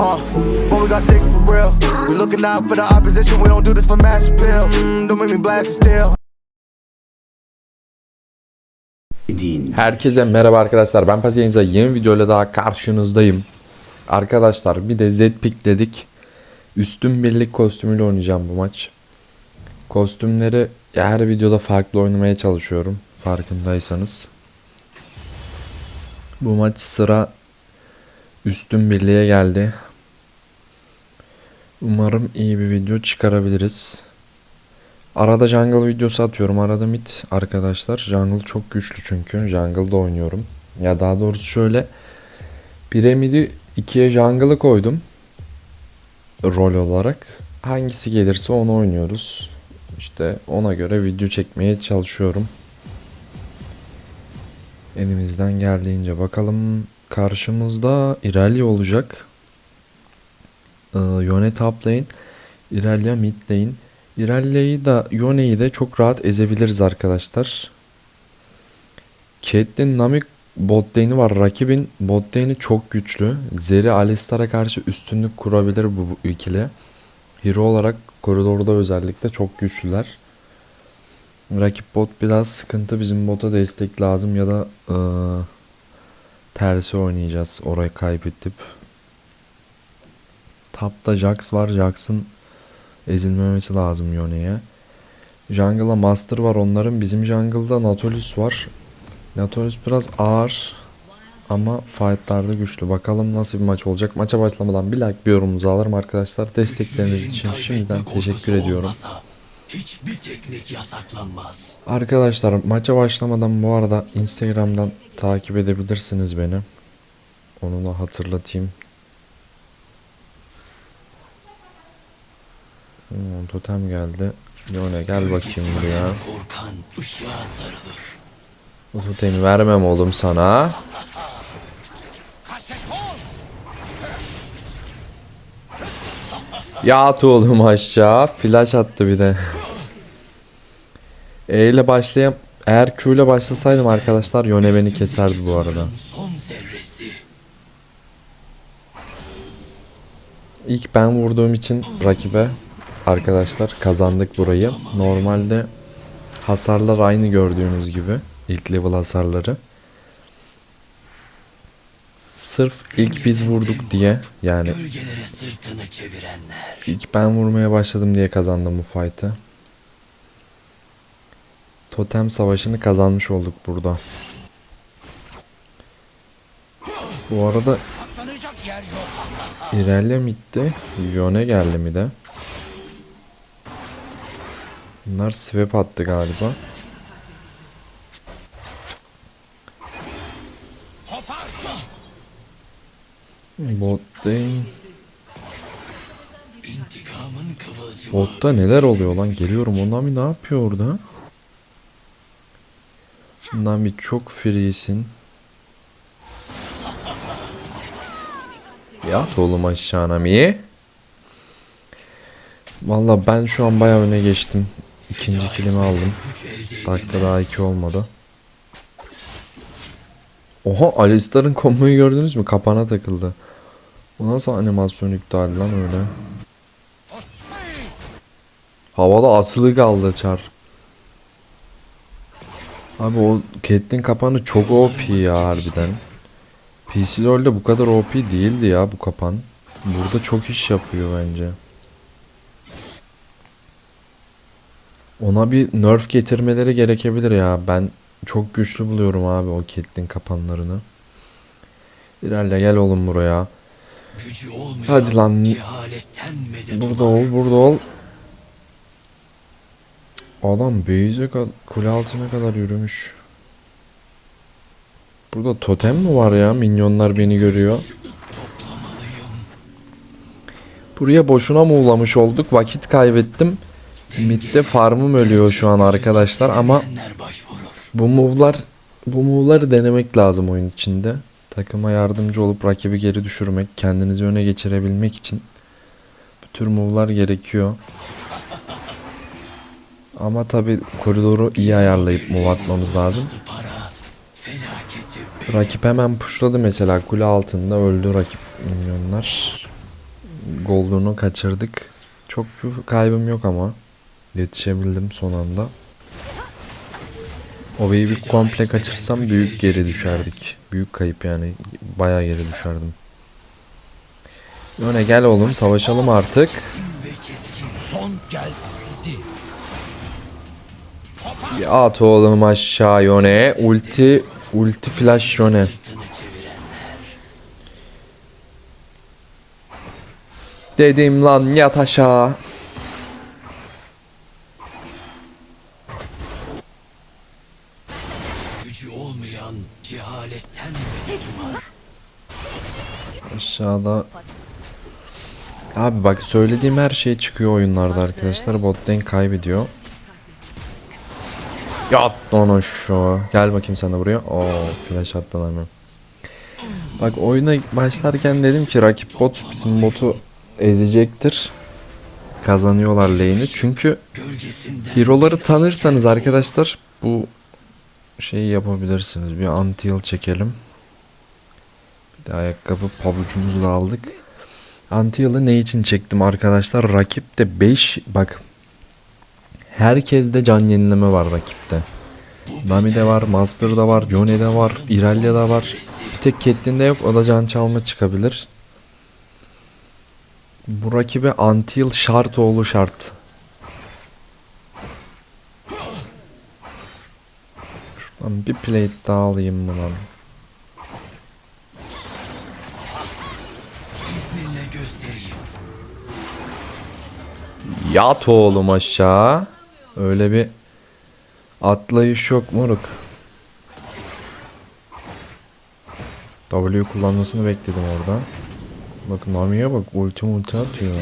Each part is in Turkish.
Uh, when we got sticks for real. We looking out for the opposition. We don't do this for mass appeal. Mm, don't make me blast it still. Herkese merhaba arkadaşlar. Ben Pazienza yeni videoyla daha karşınızdayım. Arkadaşlar bir de Z-Pick dedik. Üstün birlik kostümüyle oynayacağım bu maç. Kostümleri her videoda farklı oynamaya çalışıyorum. Farkındaysanız. Bu maç sıra üstün birliğe geldi. Umarım iyi bir video çıkarabiliriz. Arada jungle videosu atıyorum. Arada mid arkadaşlar. Jungle çok güçlü çünkü. Jungle'da oynuyorum. Ya daha doğrusu şöyle. 1'e mid'i 2'ye jungle'ı koydum. Rol olarak. Hangisi gelirse onu oynuyoruz. İşte ona göre video çekmeye çalışıyorum. Elimizden geldiğince bakalım. Karşımızda Irelia olacak. Ee, Yone top lane. Irelia mid lane. Irelia'yı da Yone'yi de çok rahat ezebiliriz arkadaşlar. Caitlyn Nami bot var. Rakibin bot çok güçlü. Zeri Alistar'a karşı üstünlük kurabilir bu, bu ikili. Hero olarak koridorda özellikle çok güçlüler. Rakip bot biraz sıkıntı. Bizim bota destek lazım ya da ıı, tersi oynayacağız. Orayı kaybedip. Tapta Jax var. Jax'ın ezilmemesi lazım Yone'ye. Jungle'a Master var onların. Bizim jungle'da Nautilus var. Nautilus biraz ağır ama fightlarda güçlü. Bakalım nasıl bir maç olacak. Maça başlamadan bir like bir yorumunuzu alırım arkadaşlar. Destekleriniz için şimdiden teşekkür ediyorum. Hiçbir teknik yasaklanmaz. Arkadaşlar maça başlamadan bu arada Instagram'dan takip edebilirsiniz beni. Onu da hatırlatayım. Hmm, totem geldi. Yone gel bakayım buraya. O totemi vermem oğlum sana. Ya at oğlum aşağı. Flash attı bir de. E ile başlayayım. Eğer Q ile başlasaydım arkadaşlar Yone beni keserdi bu arada. İlk ben vurduğum için rakibe arkadaşlar kazandık burayı. Normalde hasarlar aynı gördüğünüz gibi. ilk level hasarları. Sırf ilk biz vurduk diye yani ilk ben vurmaya başladım diye kazandım bu fight'ı. Totem savaşını kazanmış olduk burada. Bu arada İlerle midde Yone geldi mi de. Bunlar swap attı galiba. Bot değil. Botta neler oluyor lan? Geliyorum. O Nami ne yapıyor orada? Nami çok free'sin. Yat oğlum aşağı Nami. Valla ben şu an bayağı öne geçtim. İkinci kilimi aldım. Dakika daha iki olmadı. Oha Alistar'ın komboyu gördünüz mü? Kapana takıldı. Bu nasıl animasyon iptal lan öyle? Havada asılı kaldı çar. Abi o Caitlyn kapanı çok OP ya harbiden. PC LoL'de bu kadar OP değildi ya bu kapan. Burada çok iş yapıyor bence. Ona bir nerf getirmeleri gerekebilir ya. Ben çok güçlü buluyorum abi o Caitlyn kapanlarını. İlerle gel oğlum buraya. Hadi lan. Burada ol, burada ol. Adam base'e kad- kule altına kadar yürümüş. Burada totem mi var ya? Minyonlar beni görüyor. Buraya boşuna mı ulamış olduk? Vakit kaybettim. Mid'de farmım ölüyor şu an arkadaşlar ama bu move'lar bu move'ları denemek lazım oyun içinde. Takıma yardımcı olup rakibi geri düşürmek, kendinizi öne geçirebilmek için bu tür move'lar gerekiyor. Ama tabi koridoru iyi ayarlayıp move atmamız lazım. Rakip hemen pushladı mesela kule altında öldü rakip minyonlar. Golden'u kaçırdık. Çok bir kaybım yok ama. Yetişebildim son anda. O wave'i komple kaçırsam büyük geri düşerdik. Büyük kayıp yani. Bayağı geri düşerdim. Yone gel oğlum savaşalım artık. Bir at oğlum aşağı Yone. Ulti ulti flash Yone. Dedim lan yat aşağı. Aşağıda Abi bak söylediğim her şey çıkıyor oyunlarda arkadaşlar. Bot lane kaybediyor. Yat lan aşağı. Gel bakayım sen de buraya. Oo flash attın hemen. Bak oyuna başlarken dedim ki rakip bot bizim botu ezecektir. Kazanıyorlar lane'i. Çünkü Hero'ları tanırsanız arkadaşlar bu şeyi yapabilirsiniz. Bir anti çekelim. De ayakkabı pabucumuzu da aldık. Anti heal'ı ne için çektim arkadaşlar? Rakipte 5 bak Herkeste can yenileme var rakipte. Nami'de var, Master'da var, Yone'de var, Irelia'da var. Bir tek Caitlyn'de yok. O da can çalma çıkabilir. Bu rakibe anti heal şart. Şuradan bir plate daha alayım mı Yat oğlum aşağı. Öyle bir atlayış yok moruk. W kullanmasını bekledim orada. Bak Nami'ye bak ulti ulti atıyor.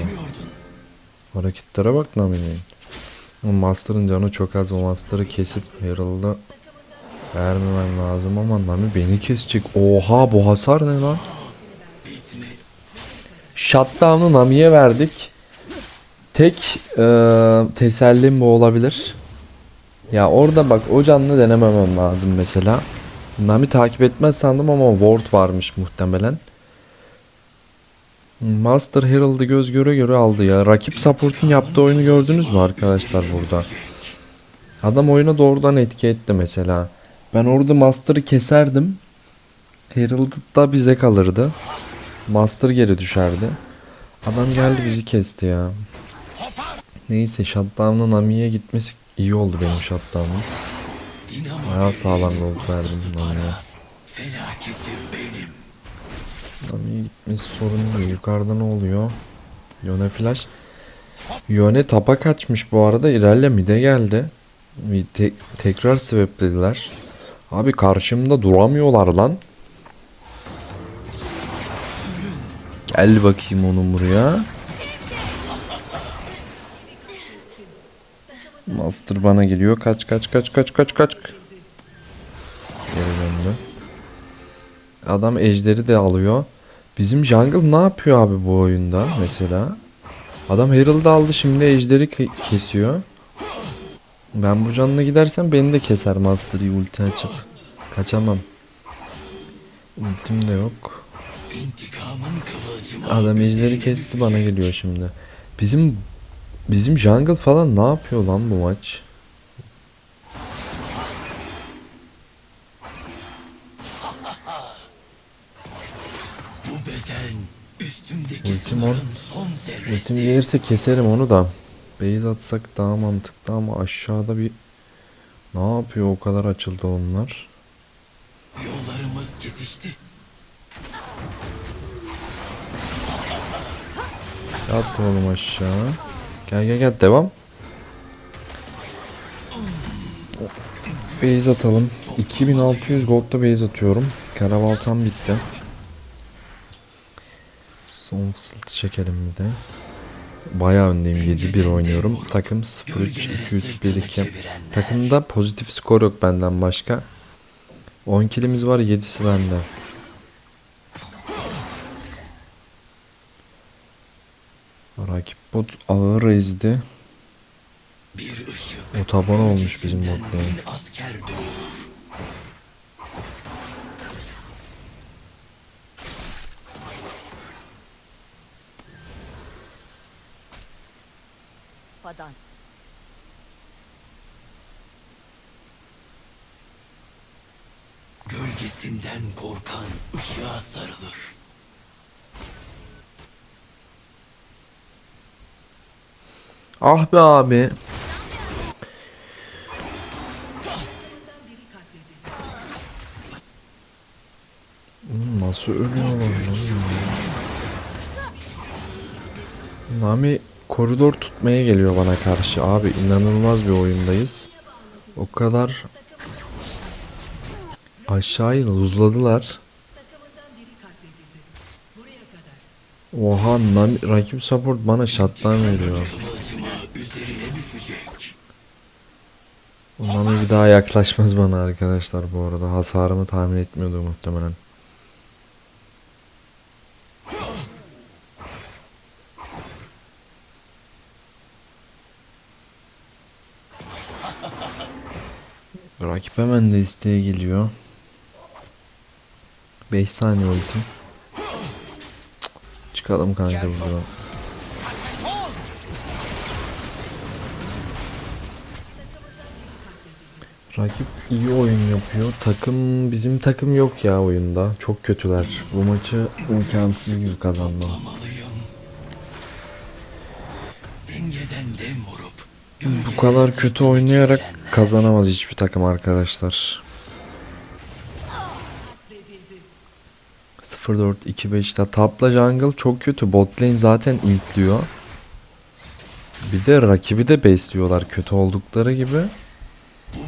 Hareketlere bak Nami'nin. Master'ın canı çok az. O Master'ı kesip Herald'a vermemem lazım ama Nami beni kesecek. Oha bu hasar ne lan? Shutdown'u Nami'ye verdik. Tek e, tesellim bu olabilir. Ya orada bak o canlı denememem lazım mesela. Nami takip etmez sandım ama ward varmış muhtemelen. Master Herald'ı göz göre göre aldı ya. Rakip support'un yaptığı oyunu gördünüz mü arkadaşlar burada? Adam oyuna doğrudan etki etti mesela. Ben orada Master'ı keserdim. Herald da bize kalırdı. Master geri düşerdi. Adam geldi bizi kesti ya. Neyse shutdown'ın Nami'ye gitmesi iyi oldu benim shutdown'um. Dinamo Bayağı sağlam gold verdim Nami'ye. Nami'ye gitmesi sorun değil. Yukarıda ne oluyor? Yone flash. Yone tapa kaçmış bu arada. İlerle mide geldi. Te- tekrar sweplediler. Abi karşımda duramıyorlar lan. Gel bakayım onun buraya. Master bana geliyor. Kaç kaç kaç kaç kaç kaç. Geri döndü. Adam ejderi de alıyor. Bizim jungle ne yapıyor abi bu oyunda mesela? Adam Herald'ı aldı şimdi ejderi ke- kesiyor. Ben bu canla gidersem beni de keser Master'ı ulti açıp. Kaçamam. Ultim de yok. Adam ejderi kesti bana geliyor şimdi. Bizim bizim jungle falan ne yapıyor lan bu maç? Bu beden üstümdeki Ultim on. Ultim gelirse keserim onu da. Base atsak daha mantıklı ama aşağıda bir ne yapıyor o kadar açıldı onlar. Yollarımız kesişti. Yat oğlum aşağı. Gel gel gel devam. Base atalım. 2600 gold'da base atıyorum. Karabaltam bitti. Son fısıltı çekelim bir de. Bayağı öndeyim 7-1 oynuyorum. Takım 0-3-2-3-1-2. Takımda pozitif skor yok benden başka. 10 kilimiz var 7'si bende. Rakip bot ağır ezdi. O taban olmuş bizim botlar. Padan. Gölgesinden korkan ışığa sarılır. Ah be abi. Nasıl ölüyorlar lan? Nami koridor tutmaya geliyor bana karşı. Abi inanılmaz bir oyundayız. O kadar aşağıyı uzladılar. Oha Nami rakip support bana shutdown veriyor. Nami bir daha yaklaşmaz bana arkadaşlar bu arada. Hasarımı tahmin etmiyordu muhtemelen. Rakip hemen de isteğe geliyor. 5 saniye ultim. Çıkalım kanka buradan. Rakip iyi oyun yapıyor. Takım bizim takım yok ya oyunda. Çok kötüler. Bu maçı imkansız gibi vurup Bu kadar kötü oynayarak kazanamaz hiçbir takım arkadaşlar. 0-4-2-5'te Tapla Jungle çok kötü. Bot lane zaten ilkliyor. Bir de rakibi de besliyorlar kötü oldukları gibi. bu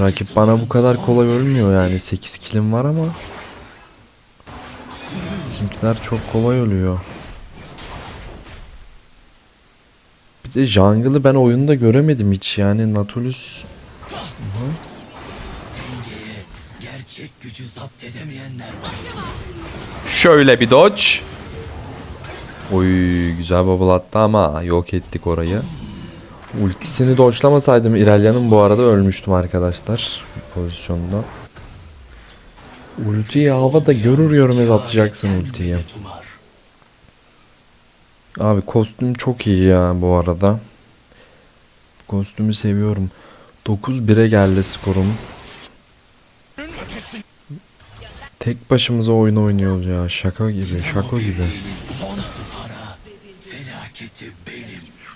Rakip bana bu kadar kolay ölmüyor yani 8 kilim var ama Bizimkiler çok kolay ölüyor. Bir de jungle'ı ben oyunda göremedim hiç yani var. Şöyle bir dodge. Oy güzel bubble attı ama yok ettik orayı. Ultisini dodge'lamasaydım İrelia'nın bu arada ölmüştüm arkadaşlar bu pozisyonda. Ultiyi havada görür görmez atacaksın ultiyi. Abi kostüm çok iyi ya bu arada. Kostümü seviyorum. 9-1'e geldi skorum. Tek başımıza oyun oynuyoruz ya. Şaka gibi, şaka gibi.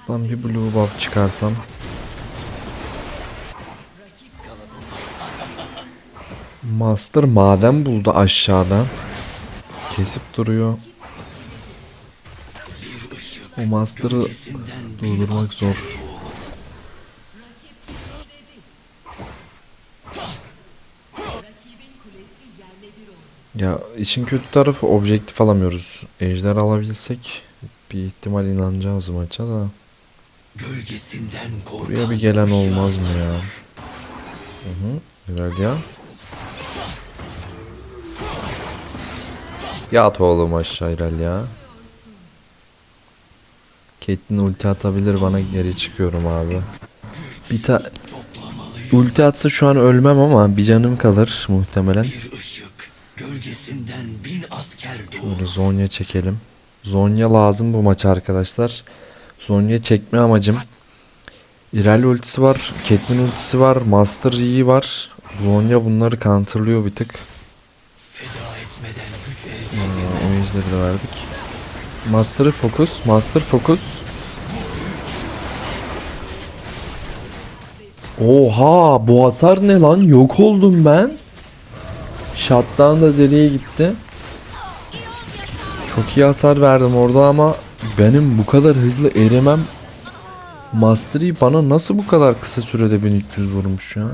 Şuradan bir blue buff çıkarsam. Master maden buldu aşağıda. Kesip duruyor. O Master'ı durdurmak zor. Ya işin kötü tarafı objektif alamıyoruz. Ejder alabilsek bir ihtimal inanacağız maça da. Gölgesinden korkan Buraya bir gelen olmaz mı ya? Hı hı. Güzel ya. Yat oğlum aşağı İrel ya. Caitlyn ulti atabilir bana geri çıkıyorum abi. Bir ta ulti atsa şu an ölmem ama bir canım kalır muhtemelen. Böyle Zonya çekelim. Zonya lazım bu maç arkadaşlar. Zonya çekme amacım. İrel ultisi var. Caitlyn ultisi var. Master Yi var. Zonya bunları counterlıyor bir tık. O ejderi de verdik. Master'ı fokus. Master fokus. Oha bu hasar ne lan? Yok oldum ben. Shutdown da Zeri'ye gitti. Çok iyi hasar verdim orada ama benim bu kadar hızlı erimem Mastery bana nasıl bu kadar kısa sürede 1300 vurmuş ya?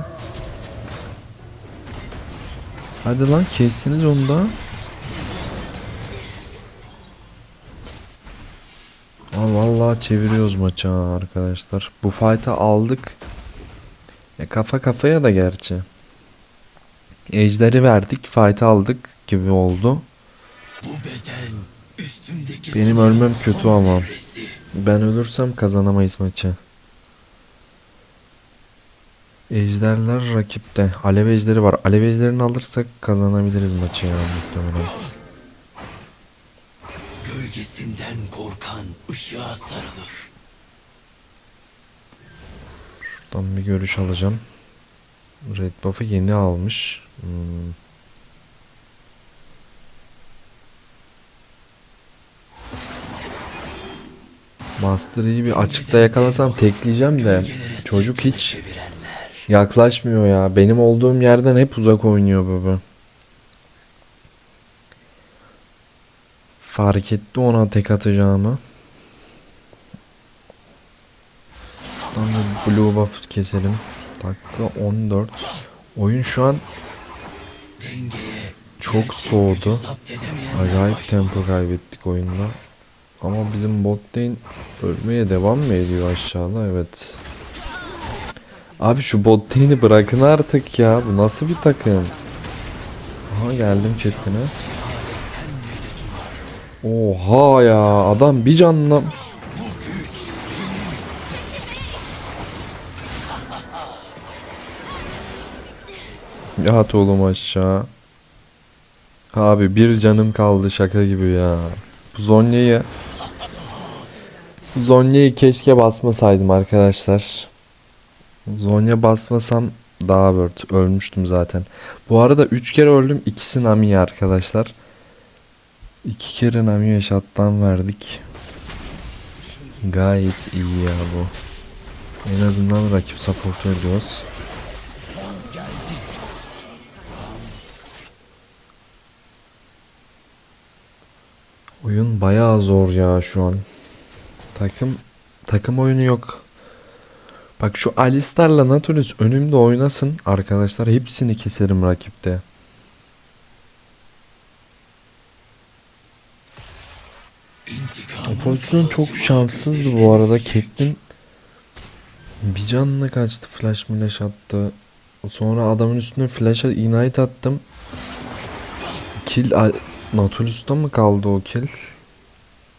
Hadi lan kessiniz onu da. Aa, vallahi çeviriyoruz maçı arkadaşlar. Bu fight'ı aldık. E, kafa kafaya da gerçi. Ejder'i verdik, fight'ı aldık gibi oldu. bu üstümdeki Benim ölmem kötü ama. Ben ölürsem kazanamayız maçı. Ejderler rakipte. Alev ejderi var. Alev ejderini alırsak kazanabiliriz maçı ya muhtemelen. Gölgesinden korkan ışığa sarılır. Şuradan bir görüş alacağım. Red buff'ı yeni almış. Hmm. Master Yi'yi bir açıkta yakalasam tekleyeceğim de çocuk hiç yaklaşmıyor ya. Benim olduğum yerden hep uzak oynuyor baba. Fark etti ona tek atacağımı. Şuradan da blue buff keselim. Dakika 14. Oyun şu an çok soğudu. Acayip tempo kaybettik oyunda. Ama bizim bot lane ölmeye devam mı ediyor aşağıda? Evet. Abi şu bot lane'i bırakın artık ya. Bu nasıl bir takım? Aha geldim chatine. Oha ya adam bir canla Yat oğlum aşağı. Abi bir canım kaldı şaka gibi ya. Bu Zonya'yı Zonya'yı keşke basmasaydım arkadaşlar. Zonya basmasam daha word ölmüştüm zaten. Bu arada 3 kere öldüm. ikisi Nami arkadaşlar. 2 kere Nami'ye shutdown verdik. Gayet iyi ya bu. En azından rakip support ediyoruz. Oyun bayağı zor ya şu an. Takım takım oyunu yok. Bak şu Alistar'la Nautilus önümde oynasın arkadaşlar. Hepsini keserim rakipte. O pozisyon çok şanssızdı bu arada. Caitlyn bir canla kaçtı. Flash flash attı. Sonra adamın üstüne flash'a ignite attım. Kill Nautilus'ta mı kaldı o kill?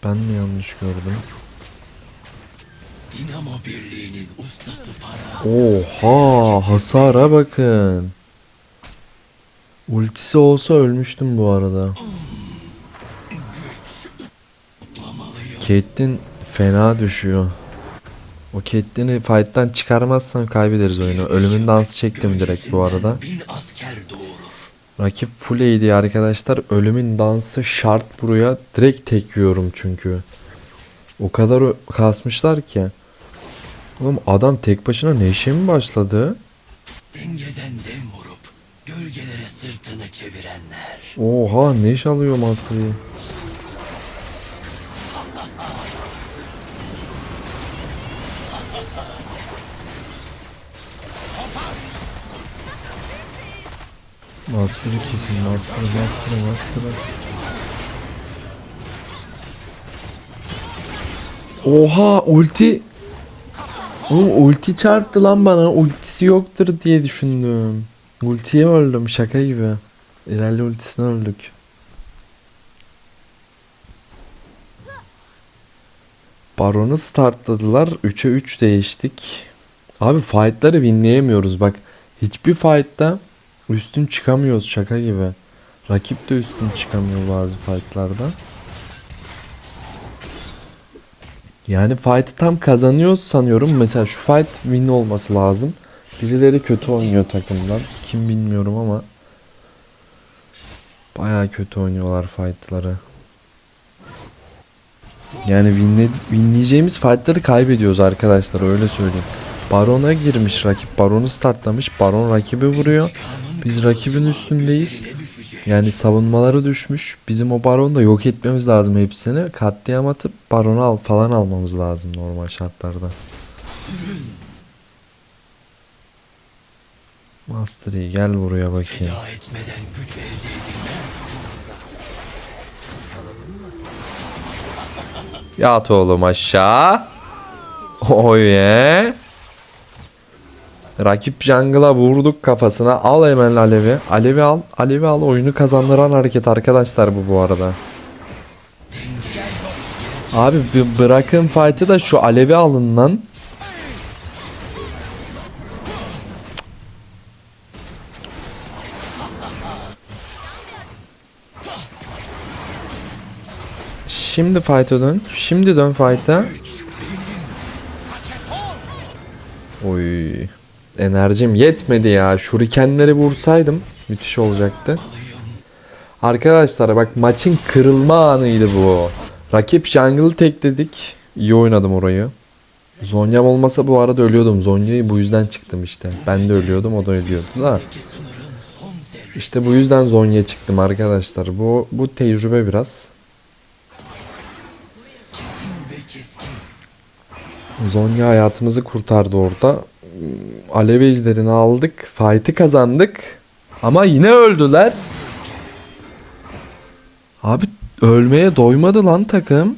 Ben mi yanlış gördüm? Dinamo Birliği'nin ustası para. Oha hasara bakın. Ultisi olsa ölmüştüm bu arada. Caitlyn fena düşüyor. O Caitlyn'i fight'tan çıkarmazsam kaybederiz oyunu. Ölümün dansı çektim direkt bu arada. Rakip full AD arkadaşlar. Ölümün dansı şart buraya. Direkt tek yiyorum çünkü. O kadar kasmışlar ki. Oğlum adam tek başına neşe mi başladı? Dengeden dem vurup gölgelere sırtını çevirenler. Oha neş alıyor Master'ı. Master'ı kesin Master'ı Master'ı Master'ı. Oha ulti Oğlum ulti çarptı lan bana ultisi yoktur diye düşündüm. Ultiye öldüm şaka gibi. İlerle ultisine öldük. Baron'u startladılar. 3'e 3 değiştik. Abi fight'ları winleyemiyoruz bak. Hiçbir fight'ta üstün çıkamıyoruz şaka gibi. Rakip de üstün çıkamıyor bazı fight'larda. Yani fight'ı tam kazanıyoruz sanıyorum. Mesela şu fight win olması lazım. Birileri kötü oynuyor takımdan. Kim bilmiyorum ama. Baya kötü oynuyorlar fight'ları. Yani winle, winleyeceğimiz fight'ları kaybediyoruz arkadaşlar öyle söyleyeyim. Baron'a girmiş rakip. Baron'u startlamış. Baron rakibi vuruyor. Biz rakibin üstündeyiz. Yani savunmaları düşmüş. Bizim o baronu da yok etmemiz lazım hepsini. Katliam atıp baronu al falan almamız lazım normal şartlarda. Master Yi, gel buraya bakayım. Feda etmeden güç elde edilmez. Yat oğlum aşağı. Oh yeah. Rakip jungle'a vurduk kafasına. Al hemen alevi. Alevi al. Alevi al. Oyunu kazandıran hareket arkadaşlar bu bu arada. Abi bırakın fight'ı da şu alevi alın lan. Şimdi fight'a dön. Şimdi dön fight'a. Oy. Enerjim yetmedi ya. Şurikenleri vursaydım müthiş olacaktı. Arkadaşlar bak maçın kırılma anıydı bu. Rakip jungle'ı tekledik. İyi oynadım orayı. Zonya'm olmasa bu arada ölüyordum. Zonya'yı bu yüzden çıktım işte. Ben de ölüyordum o da ölüyordu da. İşte bu yüzden Zonya çıktım arkadaşlar. Bu bu tecrübe biraz. Zonya hayatımızı kurtardı orada. Alev ejderini aldık. Fight'ı kazandık. Ama yine öldüler. Abi ölmeye doymadı lan takım.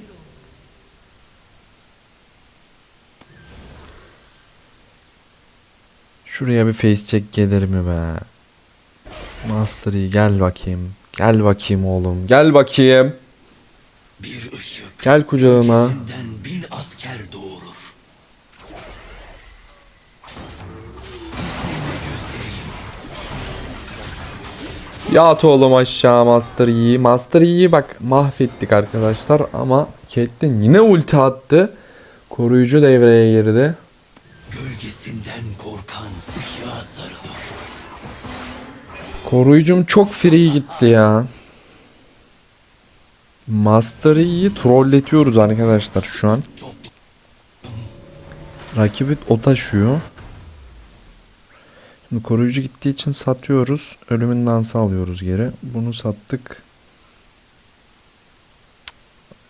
Şuraya bir face check gelir mi be? Master Yi gel bakayım. Gel bakayım oğlum. Gel bakayım. Gel kucağıma. Yat oğlum aşağı Master Yi. Master Yi'yi bak mahvettik arkadaşlar ama Caitlyn yine ulti attı. Koruyucu devreye girdi. Gölgesinden korkan ışığa sarılır. Koruyucum çok free gitti ya. Master Yi'yi trolletiyoruz arkadaşlar şu an. Rakibi o taşıyor. Şimdi koruyucu gittiği için satıyoruz. Ölümün dansı geri. Bunu sattık.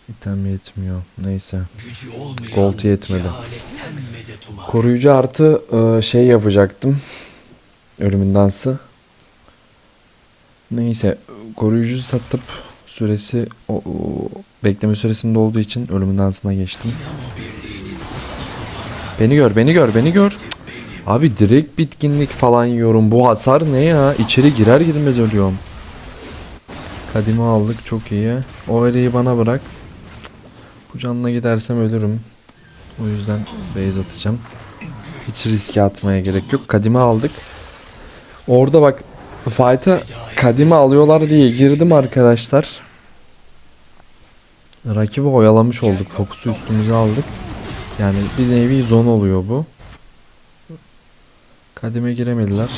İtem yetmiyor. Neyse. Gold yetmedi. Koruyucu artı e, şey yapacaktım. Ölümün dansı. Neyse koruyucu satıp süresi o, o- bekleme süresinde olduğu için ölümün dansına geçtim. Beni gör, beni gör, beni gör. Abi direkt bitkinlik falan yiyorum. Bu hasar ne ya? İçeri girer girmez ölüyorum. Kadimi aldık çok iyi. O eriyi bana bırak. Bu canla gidersem ölürüm. O yüzden base atacağım. Hiç riske atmaya gerek yok. Kadime aldık. Orada bak fight'a kadime alıyorlar diye girdim arkadaşlar. Rakibi oyalamış olduk. Fokusu üstümüze aldık. Yani bir nevi zone oluyor bu. Kadime giremediler.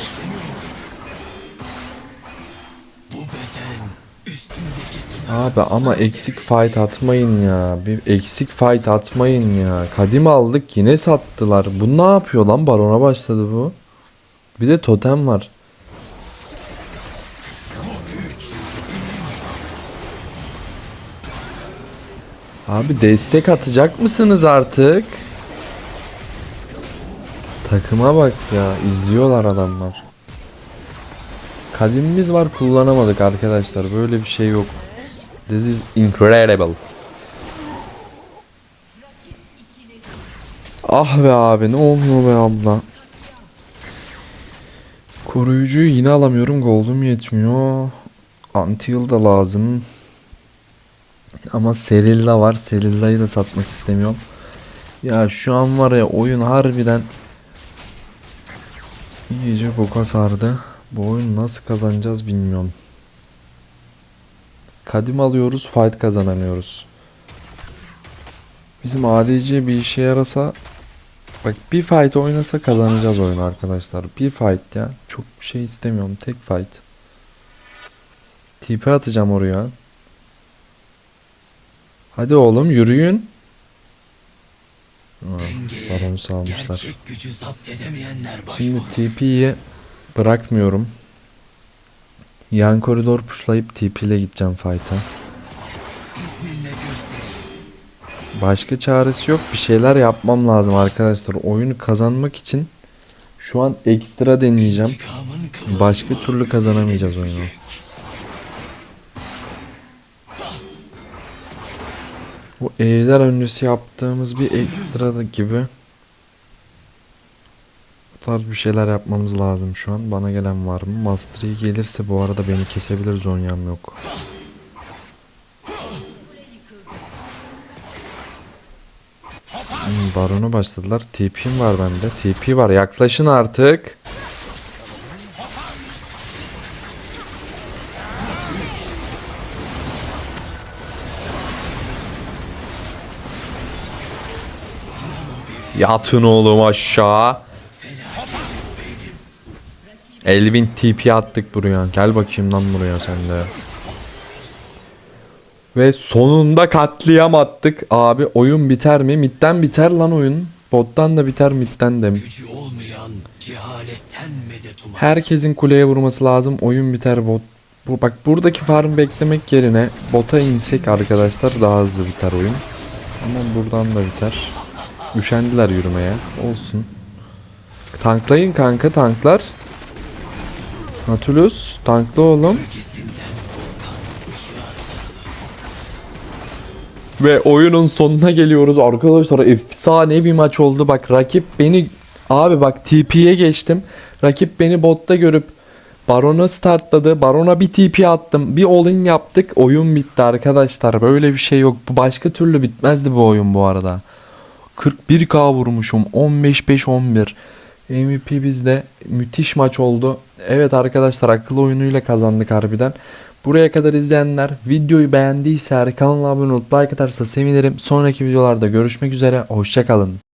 Abi ama eksik fight atmayın ya. Bir eksik fight atmayın ya. Kadim aldık yine sattılar. Bu ne yapıyor lan? Barona başladı bu. Bir de totem var. Abi destek atacak mısınız artık? Takıma bak ya. izliyorlar adamlar. Kadimimiz var kullanamadık arkadaşlar. Böyle bir şey yok. This is incredible. Ah be abi ne olmuyor be abla. Koruyucuyu yine alamıyorum. Gold'um yetmiyor. Until da lazım. Ama Serilla var. Serilla'yı da satmak istemiyorum. Ya şu an var ya oyun harbiden iyice boka sardı. Bu oyunu nasıl kazanacağız bilmiyorum. Kadim alıyoruz, fight kazanamıyoruz. Bizim ADC bir işe yarasa bak bir fight oynasa kazanacağız oyunu arkadaşlar. Bir fight ya. Çok bir şey istemiyorum. Tek fight. TP atacağım oraya. Hadi oğlum yürüyün. Baronu salmışlar. Şimdi. TP'yi bırakmıyorum. Yan koridor pushlayıp TP ile gideceğim fight'a. Başka çaresi yok. Bir şeyler yapmam lazım arkadaşlar. Oyunu kazanmak için şu an ekstra deneyeceğim. Başka türlü kazanamayacağız oyunu. Bu ejder öncesi yaptığımız bir ekstra gibi. Bu tarz bir şeyler yapmamız lazım şu an. Bana gelen var mı? Master Yi gelirse bu arada beni kesebilir Zonya'm yok. Hmm, Barona başladılar. TP'm var bende. TP var. Yaklaşın artık. Yatın oğlum aşağı. Elvin TP attık buraya. Gel bakayım lan buraya sen de. Ve sonunda katliam attık. Abi oyun biter mi? Midden biter lan oyun. Bottan da biter midden de. Herkesin kuleye vurması lazım. Oyun biter bot. Bu, bak buradaki farm beklemek yerine bota insek arkadaşlar daha hızlı biter oyun. Ama buradan da biter. Üşendiler yürümeye. Olsun. Tanklayın kanka tanklar. Nautilus tankla oğlum. Ve oyunun sonuna geliyoruz arkadaşlar. Efsane bir maç oldu. Bak rakip beni abi bak TP'ye geçtim. Rakip beni botta görüp Baron'a startladı. Baron'a bir TP attım. Bir all-in yaptık. Oyun bitti arkadaşlar. Böyle bir şey yok. Başka türlü bitmezdi bu oyun bu arada. 41k vurmuşum. 15-5-11. MVP bizde. Müthiş maç oldu. Evet arkadaşlar akıllı oyunuyla kazandık harbiden. Buraya kadar izleyenler videoyu beğendiyse kanala abone olup like atarsa sevinirim. Sonraki videolarda görüşmek üzere. Hoşçakalın.